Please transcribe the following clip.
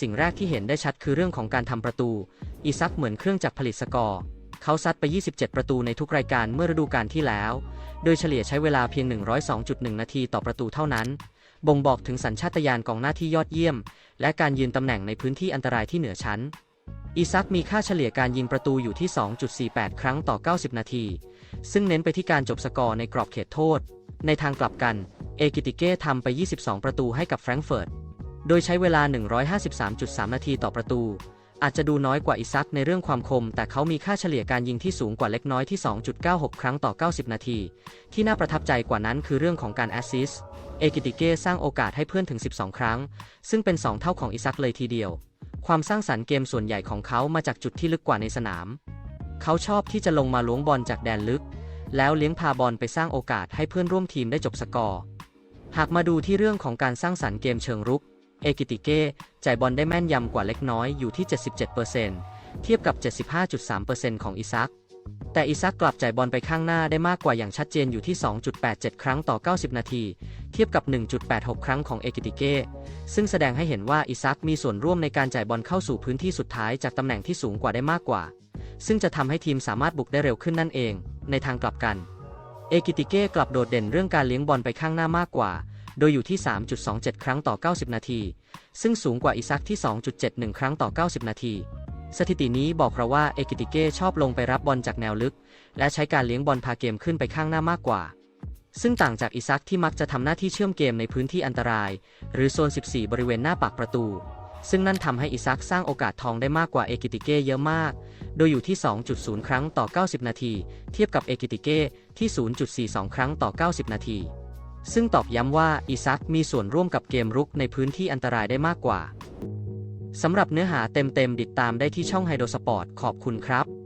สิ่งแรกที่เห็นได้ชัดคือเรื่องของการทำประตู อีซักเหมือนเครื่องจักรผลิตสกอร์ เขาซัดไป 27 ประตูในทุกรายการเมื่อฤดูกาลที่แล้ว โดยเฉลี่ยใช้เวลาเพียง 102.1 นาทีต่อประตูเท่านั้น บ่งบอกถึงสัญชาตญาณกองหน้าที่ยอดเยี่ยม และการยืนตำแหน่งในพื้นที่อันตรายที่เหนือชั้น อีซักมีค่าเฉลี่ยการยิงประตูอยู่ที่ 2.48 ครั้งต่อ 90 นาที ซึ่งเน้นไปที่การจบสกอร์ในกรอบเขตโทษ ในทางกลับกัน เอกิติเก้ทำไป 22 ประตูให้กับแฟรงก์เฟิร์ต โดยใช้เวลา 153.3 นาทีต่อประตู อาจจะดูน้อยกว่าอิซักในเรื่องความคม แต่เขามีค่าเฉลี่ยการยิงที่สูงกว่าเล็กน้อยที่ 2.96 ครั้งต่อ 90 นาที ที่น่าประทับใจกว่านั้นคือเรื่องของการแอสซิสเอกิติเก้สร้างโอกาสให้เพื่อนถึง 12 ครั้ง ซึ่งเป็น 2 เท่าของอิซักเลยทีเดียว ความสร้างสรรค์เกมส่วนใหญ่ของเขามาจากจุดที่ลึกกว่าในสนาม เขาชอบที่จะลงมาล้วงบอลจากแดนลึก แล้วเลี้ยงพาบอลไปสร้างโอกาสให้เพื่อนร่วมทีมได้จบสกอร์ หากมาดูที่เรื่องของการสร้างสรรค์เกมเชิงรุก เอกิติเก้จ่ายบอลได้แม่นยำกว่าเล็กน้อยอยู่ที่ 77%เทียบกับ 75.3%ของอิซัก แต่อิซักกลับจ่ายบอลไปข้างหน้าได้มากกว่าอย่างชัดเจนอยู่ที่ 2.87 ครั้งต่อ 90 นาที เทียบกับ 1.86 ครั้งของเอกิติเก้ซึ่งแสดงให้เห็นว่าอิซักมีส่วนร่วมในการจ่ายบอลเข้าสู่พื้นที่สุดท้ายจากตำแหน่งที่สูงกว่าได้มากกว่า ซึ่งจะทำให้ทีมสามารถบุกได้เร็วขึ้นนั่นเอง ในทางกลับกันเอกิติเก้กลับโดดเด่นเรื่องการเลี้ยงบอลไปข้างหน้ามากกว่า โดยอยู่ที่ 3.27 ครั้งต่อ 90 นาที ซึ่งสูงกว่าอิซักที่ 2.71 ครั้งต่อ 90 นาที สถิตินี้บอกเราว่าเอกิติเก้ชอบลงไปรับบอลจากแนวลึก และใช้การเลี้ยงบอลพาเกมขึ้นไปข้างหน้ามากกว่า ซึ่งต่างจากอิซักที่มักจะทำหน้าที่เชื่อมเกมในพื้นที่อันตราย หรือโซน 14 บริเวณหน้าปากประตู ซึ่งนั่นทำให้อิซักสร้างโอกาสทองได้มากกว่าเอกิติเก้เยอะมาก โดยอยู่ที่ 2.0 ครั้งต่อ 90 นาที เทียบกับเอกิติเก้ที่ 0.42 ครั้งต่อ 90 นาที ซึ่งตอกย้ำว่าอิซักมีส่วนร่วมกับเกมรุกในพื้นที่อันตรายได้มากกว่า สำหรับเนื้อหาเต็มๆติดตามได้ที่ช่องไฮโดสปอร์ตขอบคุณครับ